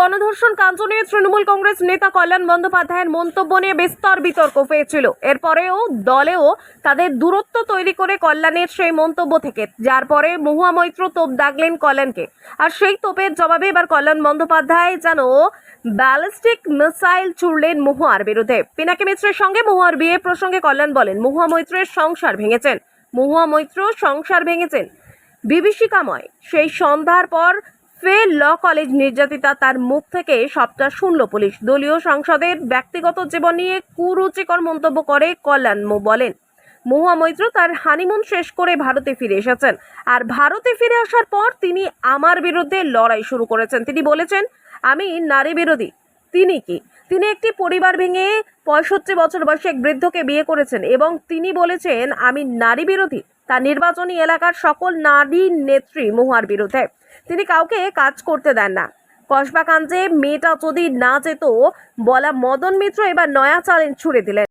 গণধর্ষণ কাণ্ড নিয়ে তৃণমূল কংগ্রেস নেতা কল্যাণ বন্দ্যোপাধ্যায়ের মন্তব্য নিয়ে বিস্তর বিতর্ক হয়েছিল। এরপরেও দলেও তাদের দূরত্ব তৈরি করে কল্যাণের সেই মন্তব্য থেকে, যার পরে মহুয়া মৈত্র তোপ দাগলেন কল্যাণকে। আর সেই তোপের জবাবে এবার কল্যাণ বন্দ্যোপাধ্যায় যেন ব্যালিস্টিক মিসাইল ছুড়লেন মহুয়ার বিরুদ্ধে। পিনাকি মিত্রের সঙ্গে মহুয়ার বিয়ে প্রসঙ্গে কল্যাণ বলেন, মহুয়া মৈত্রের সংসার ভেঙেছেন। মহুয়া মৈত্র সংসার ভেঙেছেন। বিভীষিকাময়। সেই সন্ধ্যার পর ফের ল কলেজ নির্যাতিতা তার মুখ থেকে সবটা শুনল পুলিশ। দলীয় সংসদের ব্যক্তিগত জীবন নিয়ে কুরুচিকর মন্তব্য করে কল্যাণ মো বলেন। মহুয়া মৈত্র তার হানিমুন শেষ করে ভারতে ফিরে এসেছেন। আর ভারতে ফিরে আসার পর তিনি আমার বিরুদ্ধে লড়াই শুরু করেছেন। তিনি বলেছেন, আমি নারী বিরোধী। তিনি কি? তিনি একটি পরিবার ভেঙে পঁয়ষট্টি বছর বয়সে এক বৃদ্ধকে বিয়ে করেছেন এবং তিনি বলেছেন, আমি নারী বিরোধী। তার নির্বাচনী এলাকার সকল নারী নেত্রী মহুয়ার বিরুদ্ধে। তিনি কাউকে কাজ করতে দেন না। কসবাকাঞ্জে মেয়েটা যদি না যেত, বলা মদন মিত্র এবার নয়া চ্যালেঞ্জ ছুড়ে দিলেন।